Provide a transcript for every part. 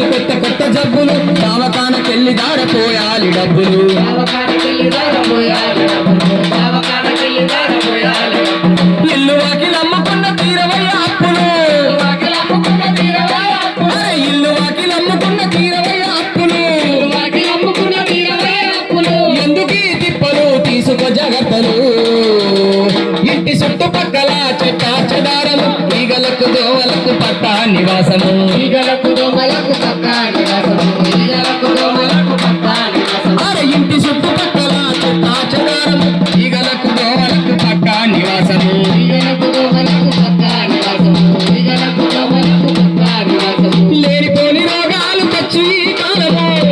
వచ్చి కొత్త కొత్త జబ్బులు దావకానకెళ్ళి దారపోయాలి డబ్బులు. ఇల్లు వాకి అమ్ముకున్న తీరవయ్య అప్పులు. ఇల్లు వాకి నమ్ముకున్న తీరవయ్య అప్పులు. ఎందుకు ఈ తిప్పలు తీసుకో జాగ్రత్తలు. ఇంటి చుట్టుపక్కల పట్ట నివాసము. ఈగలకు దోమలకు పక్క నివాసము. ఈగలకు దోమలకు పక్క నివాసము. అరే ఇంటి చుట్టుపక్కల చెట్ట చెదారము ఈగలకు దోవలకు పట్ట నివాసము. ఈగలకు దోమలకు పక్క నివాసము. ఈగలకు దోమలకు పక్క నివాసము. లేనిపోని రోగాలు తెచ్చి కాలము.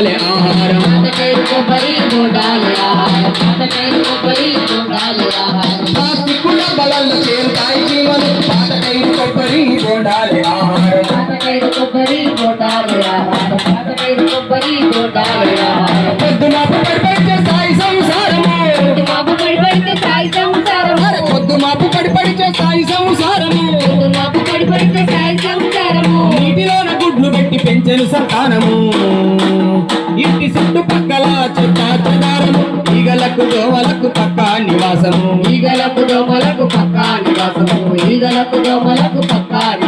బోండాలే ఆహారం పాతటైరు కొబ్బరి బోండాలు ఆహారం పాతటైరు కొబ్బరి బోండాలు ఆహారం పొద్దున పడిపడితే సాయి సంసారము. పొద్దు మాపు పడిపడితే సాయి సంసారము. నీటిలోన రోడ్లు పెట్టి పెంచను సంతానము ఇంటి చుట్టుపక్కల చెత్త చెదారము. ఈగలకు దోమలకు పక్క నివాసము. ఈగలకు దోమలకు పక్క నివాసము. ఈగలకు దోమలకు పక్క